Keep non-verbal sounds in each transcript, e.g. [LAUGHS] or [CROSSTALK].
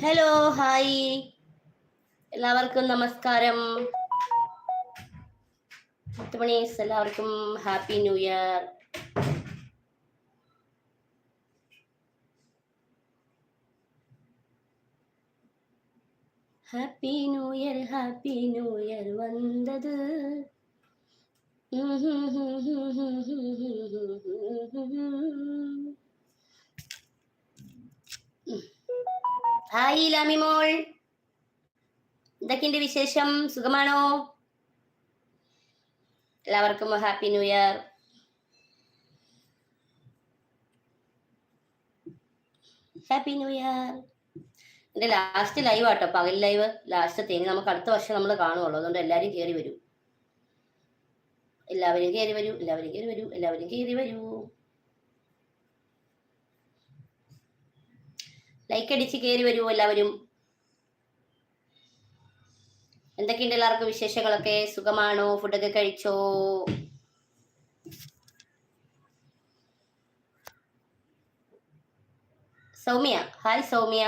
Hello hi എല്ലാവർക്കും നമസ്കാരം പത്ത് മണി എല്ലാവർക്കും happy new year happy new year happy new year വന്നത് ഹായ് ലാമി മോൾ. എന്തൊക്കെയുണ്ട് വിശേഷം? സുഖമാണോ? എല്ലാവർക്കും happy new year happy new year എന്റെ ലാസ്റ്റ് ലൈവ് ആട്ടോ പകൽ ലൈവ് ലാസ്റ്റ് തേങ്ങി നമുക്ക് അടുത്ത വർഷം നമ്മൾ കാണുള്ളൂ അതുകൊണ്ട് എല്ലാവരും കയറി വരൂ. എല്ലാവരും കയറി വരൂ എല്ലാവരും കയറി വരൂ എല്ലാവരും കയറി വരൂ. ലൈക്ക് അടിച്ച് കയറി വരുമോ എല്ലാവരും? എന്തൊക്കെയുണ്ട് എല്ലാവർക്കും വിശേഷങ്ങളൊക്കെ? സുഖമാണോ? ഫുഡൊക്കെ കഴിച്ചോ? സൗമ്യ. ഹായ് സൗമ്യ.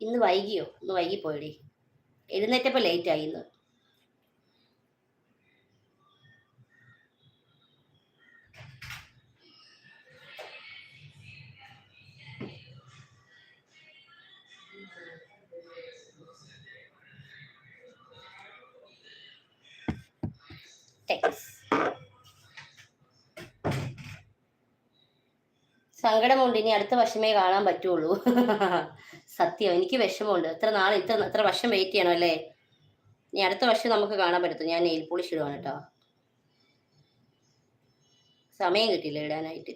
ഇന്ന് വൈകിയോ? ഇന്ന് വൈകി പോയടി എഴുന്നേറ്റപ്പോ ലേറ്റ് ആയി ഇന്ന്. സങ്കടമുണ്ട്. ഇനി അടുത്ത വർഷമേ കാണാൻ പറ്റുള്ളൂ. [LAUGHS] സത്യം. എനിക്ക് വിഷമമുണ്ട്. എത്ര നാൾ ഇത്ര എത്ര വർഷം വെയിറ്റ് ചെയ്യണം അല്ലേ? ഇനി അടുത്ത വർഷം നമുക്ക് കാണാൻ പറ്റും ഞാൻ നെയിൽ പോളിഷ് ഇടുവാണ് കേട്ടോ സമയം കിട്ടിയില്ല ഇടാനായിട്ട്.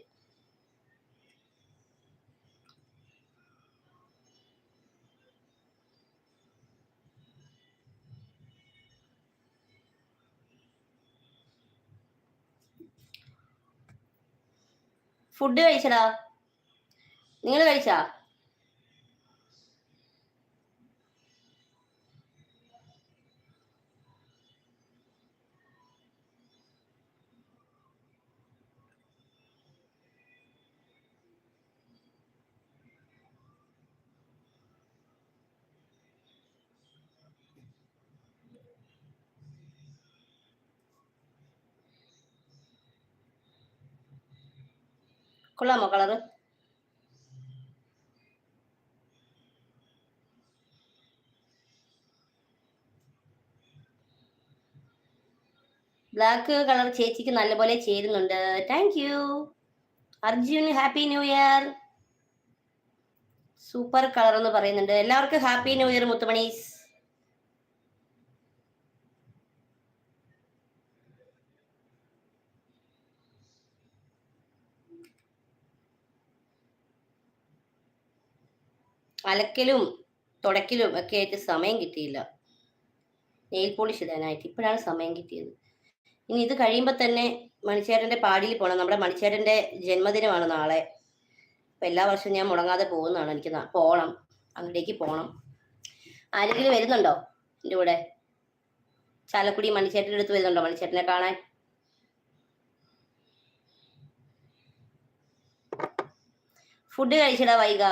ഫുഡ് കഴിച്ചടാ. നിങ്ങൾ കഴിച്ചാ? കൊള്ളാമോ കളറ്? ബ്ലാക്ക് കളർ ചേച്ചിക്ക് നല്ലപോലെ ചേരുന്നുണ്ട്. Thank you Arjun happy new year super colour എന്ന് പറയുന്നുണ്ട്. എല്ലാവർക്കും ഹാപ്പി ന്യൂ ഇയർ മുത്തുമണീസ് അലക്കലും തുടക്കലും ഒക്കെ ആയിട്ട് സമയം കിട്ടിയില്ല. നെയിൽ പോളിഷ് ഇടാനായിട്ട്. ഇപ്പോഴാണ് സമയം കിട്ടിയത്. ഇനി ഇത് കഴിയുമ്പോൾ തന്നെ മണിച്ചേരന്റെ പാടിയിൽ പോകണം നമ്മുടെ മണിച്ചേരന്റെ ജന്മദിനമാണ് നാളെ. അപ്പൊ എല്ലാ വർഷവും ഞാൻ മുടങ്ങാതെ പോകുന്നതാണ് എനിക്ക് പോകണം അങ്ങോട്ടേക്ക് പോണം. ആരെങ്കിലും വരുന്നുണ്ടോ എന്റെ കൂടെ? ചാലക്കുടി മണിച്ചേട്ടന്റെ അടുത്ത് വരുന്നുണ്ടോ മണിച്ചേട്ടനെ കാണാൻ? ഫുഡ് കഴിച്ചിടാ വൈക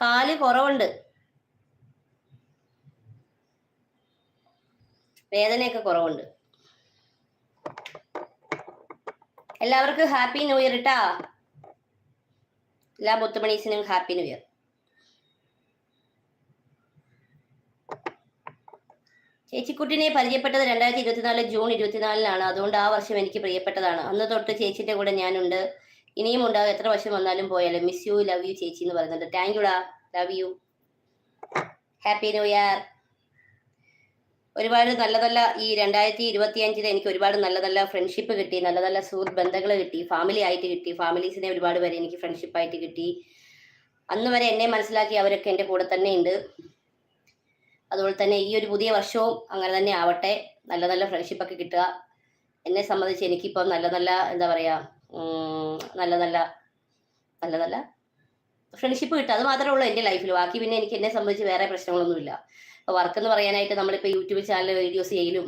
കാൽ കുറവുണ്ട്. വേദനയൊക്കെ കുറവുണ്ട്. എല്ലാവർക്കും ഹാപ്പി ന്യൂ ഇയർ ഇട്ടാ എല്ലാ ബുദ്ധമണീസിനും ഹാപ്പി ന്യൂ ഇയർ. ചേച്ചിക്കുട്ടിനെ പരിചയപ്പെട്ടത് രണ്ടായിരത്തി ഇരുപത്തിനാല് ജൂൺ ഇരുപത്തിനാലിനാണ്. അതുകൊണ്ട് ആ വർഷം എനിക്ക് പ്രിയപ്പെട്ടതാണ്. അന്ന് തൊട്ട് ചേച്ചിന്റെ കൂടെ ഞാനുണ്ട്. ഇനിയും ഉണ്ടാവും. എത്ര വർഷം വന്നാലും പോയാലും. മിസ് യു ലവ് യു ചേച്ചി എന്ന് പറയുന്നുണ്ട്. താങ്ക് ഡാ. Love you happy new year ഒരുപാട് നല്ല നല്ല ഈ രണ്ടായിരത്തി ഇരുപത്തി അഞ്ചിൽ എനിക്ക് ഒരുപാട് നല്ല നല്ല ഫ്രണ്ട്ഷിപ്പ് കിട്ടി. നല്ല നല്ല സുഹൃത്ത് ബന്ധങ്ങൾ കിട്ടി. ഫാമിലി ആയിട്ട് കിട്ടി. ഫാമിലീസിനെ ഒരുപാട് പേര് എനിക്ക് ഫ്രണ്ട്ഷിപ്പ് ആയിട്ട് കിട്ടി. അന്ന് വരെ എന്നെ മനസ്സിലാക്കി അവരൊക്കെ എന്റെ കൂടെ തന്നെ ഉണ്ട്. അതുപോലെ തന്നെ ഈ ഒരു പുതിയ വർഷവും അങ്ങനെ തന്നെ ആവട്ടെ. നല്ല നല്ല ഫ്രണ്ട്ഷിപ്പ് ഒക്കെ കിട്ടുക. എന്നെ സംബന്ധിച്ച് എനിക്കിപ്പോൾ നല്ല നല്ല എന്താ പറയാ ഉം, നല്ല നല്ല നല്ല നല്ല ഫ്രണ്ട്ഷിപ്പ് കിട്ടുക അത് മാത്രമേ ഉള്ളൂ എന്റെ ലൈഫിൽ ബാക്കി പിന്നെ എനിക്ക് എന്നെ സംബന്ധിച്ച് വേറെ പ്രശ്നങ്ങളൊന്നുമില്ല. വർക്ക് എന്ന് പറയാനായിട്ട് നമ്മളിപ്പോൾ യൂട്യൂബ് ചാനൽ വീഡിയോസ് ചെയ്യലും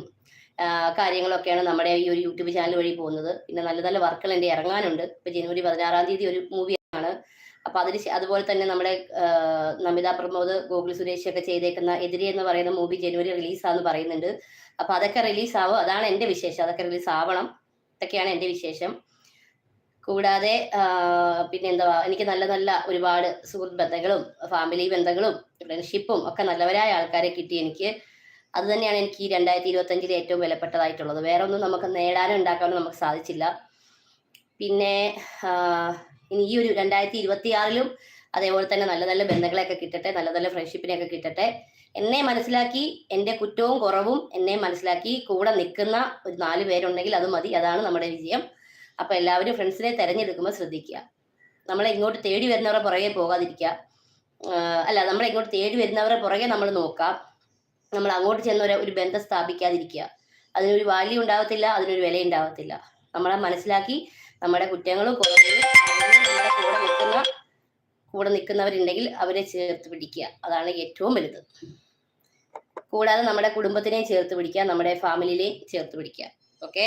കാര്യങ്ങളൊക്കെയാണ് നമ്മുടെ ഈ ഒരു യൂട്യൂബ് ചാനൽ വഴി പോകുന്നത്. പിന്നെ നല്ല നല്ല വർക്കുകൾ എന്റെ ഇറങ്ങാനുണ്ട്. ഇപ്പോൾ ജനുവരി പതിനാറാം തീയതി ഒരു മൂവിയാണ് അപ്പോൾ അതിന് അതുപോലെ തന്നെ നമ്മുടെ നമിത പ്രമോദ് ഗോകുൽ സുരേഷ് ഒക്കെ ചെയ്തേക്കുന്ന എതിരെ എന്ന് പറയുന്ന മൂവി ജനുവരി റിലീസാന്ന് പറയുന്നുണ്ട്. അപ്പോൾ അതൊക്കെ റിലീസ് ആവും. അതാണ് എന്റെ വിശേഷം. അതൊക്കെ റിലീസ് ആവണം. ഇതൊക്കെയാണ് എന്റെ വിശേഷം. കൂടാതെ പിന്നെ എന്താ എനിക്ക് നല്ല നല്ല ഒരുപാട് സുഹൃത്ത് ബന്ധങ്ങളും ഫാമിലി ബന്ധങ്ങളും ഫ്രണ്ട്ഷിപ്പും ഒക്കെ നല്ലവരായ ആൾക്കാരെ കിട്ടി എനിക്ക്. അത് തന്നെയാണ് എനിക്ക് ഈ രണ്ടായിരത്തി ഇരുപത്തി അഞ്ചിൽ ഏറ്റവും വിലപ്പെട്ടതായിട്ടുള്ളത്. വേറെ ഒന്നും നമുക്ക് നേടാനും ഉണ്ടാക്കാനും നമുക്ക് സാധിച്ചില്ല. പിന്നെ ഇനി ഈ ഒരു രണ്ടായിരത്തി ഇരുപത്തി ആറിലും അതേപോലെ തന്നെ നല്ല നല്ല ബന്ധങ്ങളെയൊക്കെ കിട്ടട്ടെ നല്ല നല്ല ഫ്രണ്ട്ഷിപ്പിനെയൊക്കെ കിട്ടട്ടെ. എന്നെ മനസ്സിലാക്കി എന്റെ കുറ്റവും കുറവും എന്നെ മനസ്സിലാക്കി കൂടെ നിൽക്കുന്ന ഒരു നാല് പേരുണ്ടെങ്കിൽ അത് മതി. അതാണ് നമ്മുടെ വിജയം. അപ്പൊ എല്ലാവരും ഫ്രണ്ട്സിനെ തെരഞ്ഞെടുക്കുമ്പോൾ ശ്രദ്ധിക്കുക. നമ്മളെ ഇങ്ങോട്ട് തേടി വരുന്നവരെ പുറകെ പോകാതിരിക്കുക. അല്ല നമ്മളെ ഇങ്ങോട്ട് തേടി വരുന്നവരെ പുറകെ നമ്മൾ നോക്കാം നമ്മൾ അങ്ങോട്ട് ചെന്ന് ഒരു ബന്ധം സ്ഥാപിക്കാതിരിക്കുക. അതിനൊരു വാല്യൂ ഉണ്ടാകത്തില്ല അതിനൊരു വില ഉണ്ടാകത്തില്ല നമ്മളെ മനസ്സിലാക്കി നമ്മുടെ കുറ്റങ്ങളും കുറവുകളും കൂടെ നിൽക്കുന്നവരുണ്ടെങ്കിൽ അവരെ ചേർത്ത് പിടിക്കുക. അതാണ് ഏറ്റവും വലുത്. കൂടാതെ നമ്മുടെ കുടുംബത്തിനെ ചേർത്ത് പിടിക്കുക നമ്മുടെ ഫാമിലിയിലെയും ചേർത്ത് പിടിക്കുക. ഓക്കെ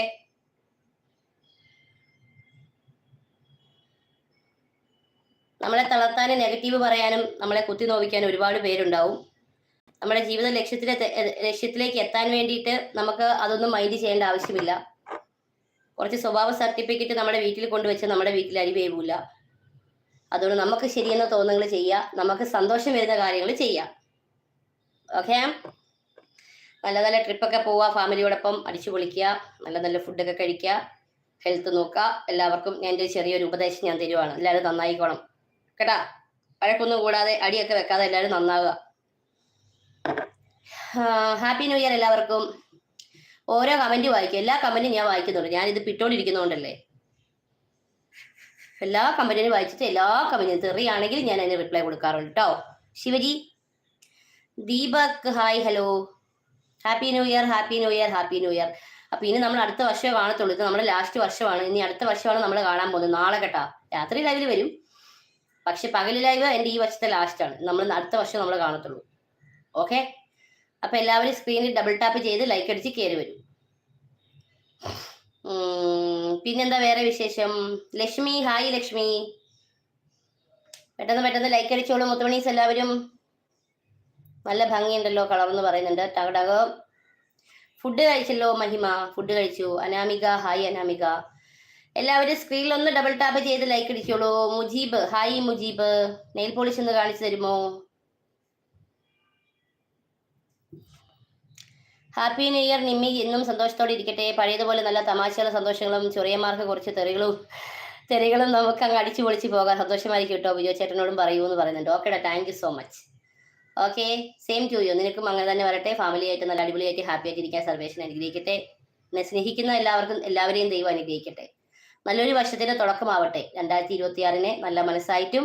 നമ്മളെ തളർത്താനും നെഗറ്റീവ് പറയാനും നമ്മളെ കുത്തി നോവിക്കാനും ഒരുപാട് പേരുണ്ടാവും. നമ്മുടെ ജീവിത ലക്ഷ്യത്തിലെ ലക്ഷ്യത്തിലേക്ക് എത്താൻ വേണ്ടിയിട്ട് നമുക്ക് അതൊന്നും മൈൻഡ് ചെയ്യേണ്ട ആവശ്യമില്ല. കുറച്ച് സ്വഭാവ സർട്ടിഫിക്കറ്റ് നമ്മുടെ വീട്ടിൽ കൊണ്ടുവച്ച് നമ്മുടെ വീട്ടിൽ അരി വേവില്ല അതുകൊണ്ട് നമുക്ക് ശരിയെന്ന തോന്നുന്നത് ചെയ്യുക നമുക്ക് സന്തോഷം വരുന്ന കാര്യങ്ങൾ ചെയ്യാം. ഓക്കെ നല്ല നല്ല ട്രിപ്പൊക്കെ പോവുക ഫാമിലിയോടൊപ്പം അടിച്ചു പൊളിക്കുക. നല്ല നല്ല ഫുഡൊക്കെ കഴിക്കുക. ഹെൽത്ത് നോക്കുക. എല്ലാവർക്കും ഞാൻ എന്റെ ചെറിയൊരു ഉപദേശം ഞാൻ തരുവാണ്. എല്ലാവരും നന്നായിക്കോണം. കേട്ടാ? വഴക്കൊന്നും കൂടാതെ അടിയൊക്കെ വെക്കാതെ എല്ലാവരും നന്നാവുക. ഹാപ്പി ന്യൂ ഇയർ എല്ലാവർക്കും. ഓരോ കമന്റ് വായിക്കും. എല്ലാ കമന്റും ഞാൻ വായിക്കുന്നുണ്ട്. ഞാൻ ഇത് പിട്ടോണ്ടിരിക്കുന്നതുകൊണ്ടല്ലേ എല്ലാ കമന്റിനും വായിച്ചിട്ട് എല്ലാ കമന്റിനും തെറിയാണെങ്കിൽ ഞാൻ അതിന് റിപ്ലൈ കൊടുക്കാറുണ്ട് കേട്ടോ Shivaji. Deepak hi hello happy new year happy new year happy new year അപ്പൊ ഇനി നമ്മൾ അടുത്ത വർഷമേ കാണത്തുള്ളൂ. ഇത് നമ്മുടെ ലാസ്റ്റ് വർഷമാണ്. ഇനി അടുത്ത വർഷമാണ് നമ്മൾ കാണാൻ പോകുന്നത്. നാളെ കേട്ടാ. രാത്രി ലൈവിൽ വരും. പക്ഷെ പകൽ ലൈവ് എന്റെ ഈ വർഷത്തെ ലാസ്റ്റ് ആണ്. നമ്മൾ അടുത്ത വർഷം നമ്മൾ കാണത്തുള്ളൂ. ഓക്കെ അപ്പൊ എല്ലാവരും സ്ക്രീനിൽ ഡബിൾ ടാപ്പ് ചെയ്ത് ലൈക്ക് അടിച്ച് കയറി വരും. പിന്നെന്താ വേറെ വിശേഷം? ലക്ഷ്മി ഹായ് ലക്ഷ്മി. പെട്ടെന്ന് പെട്ടെന്ന് ലൈക്ക് അടിച്ചോളൂ മുത്തുമണീസ് എല്ലാവരും. നല്ല ഭംഗിയുണ്ടല്ലോ കളർ എന്ന് പറയുന്നുണ്ട്. ടകടകം. ഫുഡ് കഴിച്ചല്ലോ മഹിമ. ഫുഡ് കഴിച്ചു. അനാമിക ഹായ് അനാമിക. എല്ലാവരും സ്ക്രീനിൽ ഒന്ന് ഡബിൾ ടാപ്പ് ചെയ്ത് like അടിച്ചോളൂ. Mujeeb. Hi Mujeeb. Nail polish ഒന്ന് കാണിച്ചു തരുമോ? Happy new year Nimmi. എന്നും സന്തോഷത്തോടെ ഇരിക്കട്ടെ. പഴയതുപോലെ നല്ല തമാശകളും സന്തോഷങ്ങളും ചൊറിയന്മാർക്ക് കുറച്ച് തെറികളും തെറികളും നമുക്ക് അങ്ങ് അടിച്ചു പൊളിച്ച് പോകാം. സന്തോഷമായിരിക്കും കേട്ടോ. ബിജോ ചേട്ടനോടും പറയൂ എന്ന് പറയുന്നുണ്ട് ഓക്കേടാ thank you so much okay same to you നിനക്കും അങ്ങനെ തന്നെ വരട്ടെ. ഫാമിലി ആയിട്ട് നല്ല അടിപൊളിയായിട്ട് ഹാപ്പി ആയിട്ട് ഇരിക്കാൻ സർവേഷൻ അനുഗ്രഹിക്കട്ടെ. എന്നെ സ്നേഹിക്കുന്ന എല്ലാവർക്കും എല്ലാവരെയും ദൈവം അനുഗ്രഹിക്കട്ടെ. നല്ലൊരു വർഷത്തിന്റെ തുടക്കമാവട്ടെ. രണ്ടായിരത്തി ഇരുപത്തി ആറിനെ നല്ല മനസ്സായിട്ടും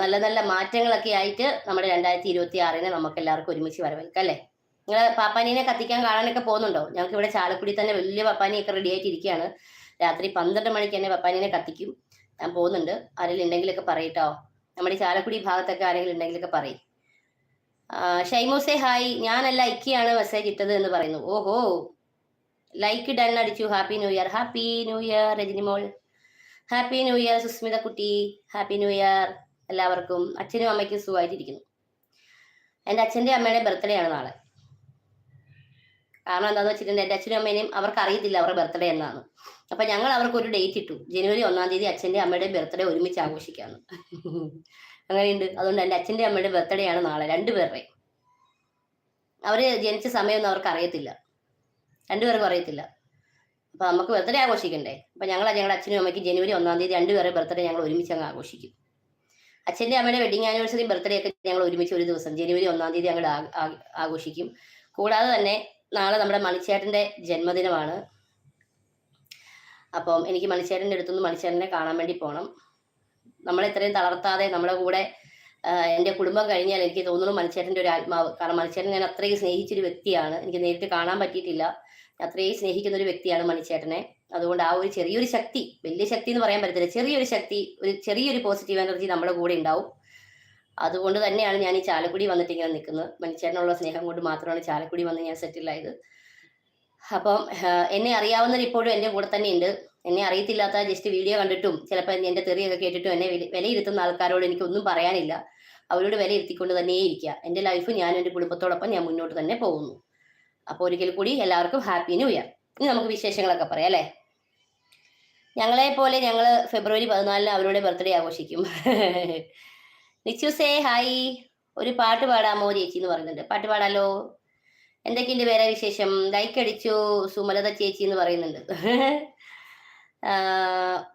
നല്ല നല്ല മാറ്റങ്ങളൊക്കെ ആയിട്ട് നമ്മുടെ രണ്ടായിരത്തി ഇരുപത്തി ആറിനെ നമുക്ക് എല്ലാവർക്കും ഒരുമിച്ച് വരവേൽക്കാം അല്ലേ? നിങ്ങൾ പാപ്പാനീനെ കത്തിക്കാൻ കാണാനൊക്കെ പോകുന്നുണ്ടോ? ഞങ്ങൾക്ക് ഇവിടെ ചാലക്കുടി തന്നെ വലിയ പപ്പാനിയൊക്കെ റെഡി ആയിട്ടിരിക്കുകയാണ് രാത്രി പന്ത്രണ്ട് മണിക്ക് തന്നെ പപ്പാനീനെ കത്തിക്കും. ഞാൻ പോകുന്നുണ്ട്. ആരെങ്കിലും ഉണ്ടെങ്കിലൊക്കെ പറയട്ടോ. നമ്മുടെ ചാലക്കുടി ഭാഗത്തൊക്കെ ആരെങ്കിലും ഉണ്ടെങ്കിലൊക്കെ പറയും. ഷൈമോസെ ഹായ്. ഞാനല്ല ഇക്കിയാണ് മെസ്സേജ് ഇട്ടത് എന്ന് പറയുന്നു. ഓഹോ. ലൈക്ക് ഡൺ അടിച്ചു happy new year happy new year Rajani മോൾ ഹാപ്പി ന്യൂ ഇയർ സുസ്മിത കുട്ടി ഹാപ്പി ന്യൂ ഇയർ എല്ലാവർക്കും. അച്ഛനും അമ്മയ്ക്കും സുഖമായിട്ടിരിക്കുന്നു. എന്റെ അച്ഛന്റെ അമ്മയുടെ ബർത്ത്ഡേ ആണ് നാളെ. കാരണം എന്താന്ന് വെച്ചിട്ടുണ്ടെങ്കിൽ എന്റെ അച്ഛനും അമ്മേനെയും അവർക്ക് അറിയത്തില്ല അവരുടെ ബർത്ത്ഡേ എന്നാണ്. അപ്പൊ ഞങ്ങൾ അവർക്ക് ഒരു ഡേറ്റ് ഇട്ടു. ജനുവരി ഒന്നാം തീയതി അച്ഛന്റെ അമ്മയുടെ ബർത്ത്ഡേ ഒരുമിച്ച് ആഘോഷിക്കാന്ന്. അങ്ങനെയുണ്ട്. അതുകൊണ്ട് എന്റെ അച്ഛന്റെ അമ്മയുടെ ബർത്ത്ഡേ ആണ് നാളെ. രണ്ടുപേരുടെ അവർ ജനിച്ച സമയമൊന്നും അവർക്ക് അറിയത്തില്ല. രണ്ടുപേർക്കും അറിയത്തില്ല. അപ്പൊ നമുക്ക് ബർത്ത്ഡേ ആഘോഷിക്കണ്ടേ? അപ്പൊ ഞങ്ങൾ ഞങ്ങളുടെ അച്ഛനും അമ്മയ്ക്ക് ജനുവരി ഒന്നാം തീയതി രണ്ടുപേരുടെ ബർത്ത്ഡേ ഞങ്ങൾ ഒരുമിച്ച് അങ്ങ് ആഘോഷിക്കും. അച്ഛന്റെ അമ്മയുടെ വെഡിങ് ആനിവേഴ്സറി ബർത്ത്ഡേ ഒക്കെ ഞങ്ങൾ ഒരുമിച്ച് ഒരു ദിവസം ജനുവരി ഒന്നാം തീയതി ആ- ആഘോഷിക്കും. കൂടാതെ തന്നെ നാളെ നമ്മുടെ മണിച്ചേട്ടന്റെ ജന്മദിനമാണ്. അപ്പം എനിക്ക് മണിച്ചേട്ടന്റെ അടുത്തുനിന്ന് മണിച്ചേട്ടനെ കാണാൻ വേണ്ടി പോകണം നമ്മളെ ഇത്രയും തളർത്താതെ നമ്മുടെ കൂടെ എന്റെ കുടുംബം കഴിഞ്ഞാൽ എനിക്ക് തോന്നുന്നു മണിച്ചേട്ടന്റെ ഒരു ആത്മാവ്. കാരണം മണിച്ചേട്ടൻ ഞാൻ അത്രയും സ്നേഹിച്ചൊരു വ്യക്തിയാണ്. എനിക്ക് നേരിട്ട് കാണാൻ പറ്റിയിട്ടില്ല. അത്രയും സ്നേഹിക്കുന്ന ഒരു വ്യക്തിയാണ് മണിച്ചേട്ടനെ. അതുകൊണ്ട് ആ ഒരു ചെറിയൊരു ശക്തി വലിയ ശക്തി എന്ന് പറയാൻ പറ്റത്തില്ല. ചെറിയൊരു ശക്തി ഒരു ചെറിയൊരു പോസിറ്റീവ് എനർജി നമ്മുടെ കൂടെ ഉണ്ടാവും. അതുകൊണ്ട് തന്നെയാണ് ഞാൻ ഈ ചാലക്കുടി വന്നിട്ട് ഇങ്ങനെ നിൽക്കുന്നത്. മണിച്ചേട്ടനുള്ള സ്നേഹം കൊണ്ട് മാത്രമാണ് ചാലക്കുടി വന്ന് ഞാൻ സെറ്റിലായത് അപ്പം എന്നെ അറിയാവുന്നവർ ഇപ്പോഴും എന്റെ കൂടെ തന്നെ ഉണ്ട്. എന്നെ അറിയത്തില്ലാത്ത ജസ്റ്റ് വീഡിയോ കണ്ടിട്ടും ചിലപ്പോൾ എന്റെ തെറിയൊക്കെ കേട്ടിട്ടും എന്നെ വില- വിലയിരുത്തുന്ന ആൾക്കാരോട് എനിക്ക് ഒന്നും പറയാനില്ല. അവരോട് വിലയിരുത്തിക്കൊണ്ട് തന്നെ ഇരിക്കുക എന്റെ ലൈഫ് ഞാൻ എന്റെ കുടുംബത്തോടൊപ്പം ഞാൻ മുന്നോട്ട് തന്നെ പോകുന്നു. അപ്പോൾ ഒരിക്കൽ കൂടി എല്ലാവർക്കും ഹാപ്പി ന്യൂ ഇയർ. ഇനി നമുക്ക് വിശേഷങ്ങളൊക്കെ പറയാം അല്ലേ? ഞങ്ങളെ പോലെ ഞങ്ങൾ ഫെബ്രുവരി പതിനാലിന് അവരുടെ ബർത്ത്ഡേ ആഘോഷിക്കും. [LAUGHS] നിച്ചുസേ ഹായ്. ഒരു പാട്ട് പാടാമോ ചേച്ചി എന്ന് പറയുന്നുണ്ട്. പാട്ട് പാടാലോ? എന്തൊക്കെയുണ്ട് വേറെ വിശേഷം? ലൈക്ക് അടിച്ചു സുമലത ചേച്ചി എന്ന് പറയുന്നുണ്ട്. [LAUGHS]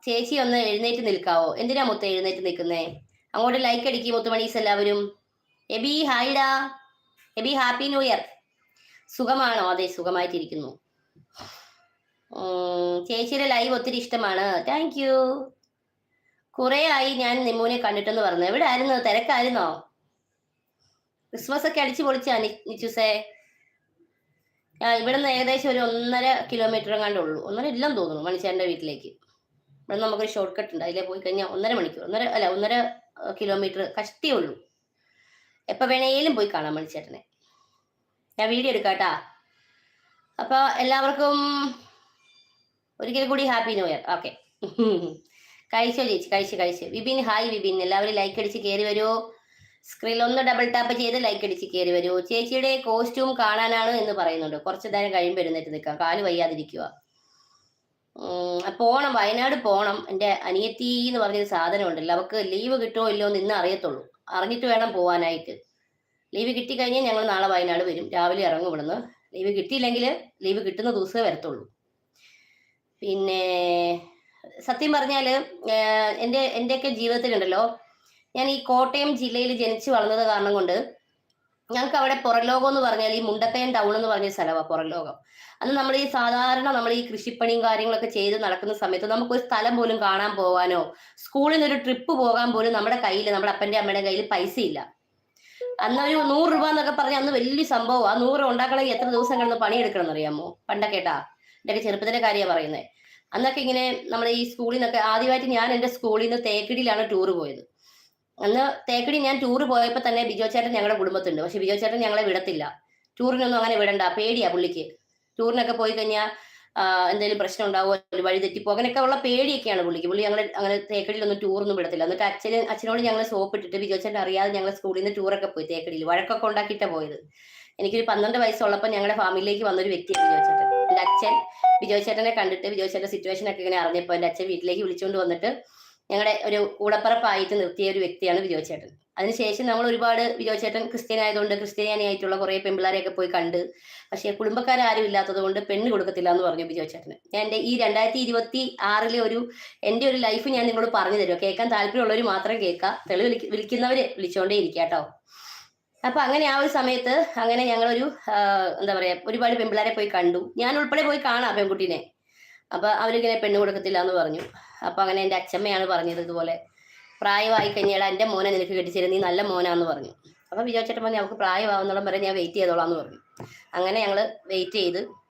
ചേച്ചി ഒന്ന് എഴുന്നേറ്റ് നിൽക്കാവോ? എന്തിനാ മുത്ത എഴുന്നേറ്റ് നിൽക്കുന്നേ? അങ്ങോട്ട് ലൈക്ക് അടിക്കും മുത്തുമണീസ് എല്ലാവരും. എബി ഹായിഡാ എബി ഹാപ്പി ന്യൂ ഇയർ. സുഖമാണോ? അതെ സുഖമായിട്ടിരിക്കുന്നു. ചേച്ചിയുടെ ലൈവ് ഒത്തിരി ഇഷ്ടമാണ്. താങ്ക് യു കുറെ ആയി ഞാൻ നിമ്മൂനെ കണ്ടിട്ടെന്ന് പറഞ്ഞു. എവിടെ ആയിരുന്നു? തിരക്കായിരുന്നോ? ക്രിസ്മസ് ഒക്കെ അടിച്ചു പൊളിച്ചാ നിച്ചുസേ. ആ ഇവിടുന്ന് ഏകദേശം ഒരു ഒന്നര കിലോമീറ്റർ എങ്ങാണ്ട് ഉള്ളൂ. ഒന്നര ഇല്ലെന്ന് തോന്നുന്നു മണിച്ചേരന്റെ വീട്ടിലേക്ക്. ഇവിടെ നമുക്കൊരു ഷോർട്ട് കട്ട് ഉണ്ട്. അതിലെ പോയി കഴിഞ്ഞാൽ ഒന്നര മണിക്കൂർ ഒന്നര അല്ല ഒന്നര കിലോമീറ്റർ കഷ്ടിയേ ഉള്ളൂ. എപ്പോൾ വേണേലും പോയി കാണാം മണിച്ചേട്ടനെ. ഞാൻ വീഡിയോ എടുക്കാട്ടാ. അപ്പോൾ എല്ലാവർക്കും ഒരിക്കൽ കൂടി ഹാപ്പി ന്യൂ ഇയർ ഓക്കെ കഴിച്ചോ ചേച്ചി കഴിച്ച് കഴിച്ച്. വിപിൻ ഹായ് വിപിൻ. എല്ലാവരും ലൈക്ക് അടിച്ച് കയറി വരുമോ സ്ക്രീനിൽ ഒന്ന് ഡബിൾ ടാപ്പ് ചെയ്ത് ലൈക്ക് അടിച്ച് കയറി വരൂ. ചേച്ചിയുടെ കോസ്റ്റ്യൂം കാണാനാണ് എന്ന് പറയുന്നുണ്ട്. കുറച്ച് നേരം കഴിയുമ്പോൾ എഴുന്നേറ്റ് നിൽക്കാം കാൽ വയ്യാതിരിക്കുക. പോണം. വയനാട് പോണം. എന്റെ അനിയത്തി എന്ന് പറഞ്ഞൊരു സാധനം ഉണ്ടല്ലോ അവർക്ക് ലീവ് കിട്ടുമോ ഇല്ലയോ എന്ന് ഇന്ന് അറിയത്തുള്ളൂ. അറിഞ്ഞിട്ട് വേണം പോവാനായിട്ട്. ലീവ് കിട്ടിക്കഴിഞ്ഞാൽ ഞങ്ങൾ നാളെ വയനാട് വരും. രാവിലെ ഇറങ്ങും ഇവിടുന്ന്. ലീവ് കിട്ടിയില്ലെങ്കിൽ ലീവ് കിട്ടുന്ന ദിവസമേ വരത്തുള്ളൂ. പിന്നെ സത്യം പറഞ്ഞാൽ എന്റെ എന്റെയൊക്കെ ജീവിതത്തിലുണ്ടല്ലോ. ഞാൻ ഈ കോട്ടയം ജില്ലയിൽ ജനിച്ചു വളർന്നത് കാരണം കൊണ്ട് ഞങ്ങൾക്ക് അവിടെ പുറലോകം എന്ന് പറഞ്ഞാൽ ഈ മുണ്ടക്കയം ടൗൺ എന്ന് പറഞ്ഞ സ്ഥലമാണ് പുറലോകം. അന്ന് നമ്മൾ ഈ സാധാരണ നമ്മൾ ഈ കൃഷിപ്പണിയും കാര്യങ്ങളൊക്കെ ചെയ്ത് നടക്കുന്ന സമയത്ത് നമുക്ക് ഒരു സ്ഥലം പോലും കാണാൻ പോകാനോ സ്കൂളിൽ നിന്ന് ഒരു ട്രിപ്പ് പോകാൻ പോലും നമ്മുടെ കയ്യിൽ നമ്മുടെ അപ്പന്റെ അമ്മയുടെ കയ്യിൽ പൈസ ഇല്ല അന്ന് ഒരു നൂറ് രൂപ എന്നൊക്കെ പറഞ്ഞ അന്ന് വലിയ സംഭവം ആ നൂറ് ഉണ്ടാക്കണമെങ്കിൽ എത്ര ദിവസം കിടന്ന് പണിയെടുക്കണം എന്നറിയാമോ? പണ്ടൊക്കെ കേട്ടാ. എന്റെ ചെറുപ്പത്തിലെ കാര്യമാണ് പറയുന്നത് അന്നൊക്കെ ഇങ്ങനെ നമ്മൾ ഈ സ്കൂളിൽ നിന്നൊക്കെ ആദ്യമായിട്ട് ഞാൻ എന്റെ സ്കൂളിൽ നിന്ന് തേക്കടിയിലാണ് ടൂർ പോയത്. അന്ന് തേക്കടി ഞാൻ ടൂർ പോയപ്പോൾ തന്നെ ബിജോ ചേട്ടൻ ഞങ്ങളുടെ കുടുംബത്തുണ്ട് പക്ഷെ ബിജോ ചേട്ടൻ ഞങ്ങളെ വിടത്തില്ല. ടൂറിനൊന്നും അങ്ങനെ വിടണ്ട. പേടിയാ പുള്ളിക്ക്. ടൂറിനൊക്കെ പോയി കഴിഞ്ഞാൽ എന്തെങ്കിലും പ്രശ്നം ഉണ്ടാവോ? ഒരു വഴി തെറ്റിപ്പോ? അങ്ങനെയൊക്കെ ഉള്ള പേടിയൊക്കെയാണ് പുള്ളിക്ക്. പുള്ളി ഞങ്ങൾ അങ്ങനെ തേക്കടിയിലൊന്നും ടൂറൊന്നും വിടത്തില്ല. എന്നിട്ട് അച്ഛന് അച്ഛനോട് ഞങ്ങൾ സോപ്പ് ഇട്ടിട്ട് ചേട്ടൻ അറിയാതെ ഞങ്ങൾ സ്കൂളിൽ നിന്ന് ടൂറൊക്കെ പോയി തേക്കടിയിൽ. വഴക്കൊക്കെ ഉണ്ടാക്കിയിട്ടാണ് പോയത്. എനിക്കൊരു പന്ത്രണ്ട് വയസ്സുള്ളപ്പോൾ ഞങ്ങളുടെ ഫാമിലിയിലേക്ക് വന്നൊരു വ്യക്തിയാണ് ബിജോ ചേട്ടൻ എന്റെ അച്ഛൻ ബിജോ ചേട്ടനെ കണ്ടിട്ട് ബിജോ ചേട്ടന്റെ സിറ്റുവേഷൻ ഒക്കെ ഇങ്ങനെ അറിഞ്ഞപ്പോൾ എന്റെ അച്ഛൻ വീട്ടിലേക്ക് വിളിച്ചുകൊണ്ട് വന്നിട്ട് ഞങ്ങളുടെ ഒരു കൂടപ്പറപ്പായിട്ട് നിർത്തിയ ഒരു വ്യക്തിയാണ് ബിജോ ചേട്ടൻ അതിനുശേഷം നമ്മൾ ഒരുപാട് വിജയ ചേട്ടൻ ക്രിസ്ത്യൻ ആയതുകൊണ്ട് ക്രിസ്ത്യാനി ആയിട്ടുള്ള കുറേ പെമ്പിള്ളാരെയൊക്കെ പോയി കണ്ട്. പക്ഷേ കുടുംബക്കാരും ഇല്ലാത്തത് കൊണ്ട് പെണ്ണ് കൊടുക്കത്തില്ല എന്ന് പറഞ്ഞു വിജയ ചേട്ടന് ഞാൻ എന്റെ ഈ രണ്ടായിരത്തി ഇരുപത്തി ആറിലെ ഒരു എന്റെ ഒരു ലൈഫ് ഞാൻ നിങ്ങളോട് പറഞ്ഞു തരുമോ കേൾക്കാൻ താല്പര്യമുള്ളവർ മാത്രം കേൾക്കുക തെളിവ് വിളിക്ക വിളിക്കുന്നവര് വിളിച്ചോണ്ടേ ഇരിക്കുക കേട്ടോ. അപ്പൊ അങ്ങനെ ആ ഒരു സമയത്ത് അങ്ങനെ ഞങ്ങളൊരു എന്താ പറയാ ഒരുപാട് പെമ്പിള്ളാരെ പോയി കണ്ടു. ഞാൻ ഉൾപ്പെടെ പോയി കാണാം പെൺകുട്ടീനെ. അപ്പൊ അവരിങ്ങനെ പെണ്ണ് കൊടുക്കത്തില്ല എന്ന് പറഞ്ഞു. അപ്പൊ അങ്ങനെ എന്റെ അച്ഛമ്മയാണ് പറഞ്ഞത് ഇതുപോലെ. പ്രായമായി കഴിഞ്ഞാൽ എന്റെ മോനെ നിനക്ക് കെട്ടിച്ചിരുന്ന നീ നല്ല മോനാന്ന് പറഞ്ഞു. അപ്പൊ വിചാരിച്ചിട്ട് പറഞ്ഞു അവൾക്ക് പ്രായമാവുന്നോളം വരെ ഞാൻ വെയിറ്റ് ചെയ്തോളാം എന്ന് പറഞ്ഞു. അങ്ങനെ ഞങ്ങൾ വെയിറ്റ് ചെയ്ത്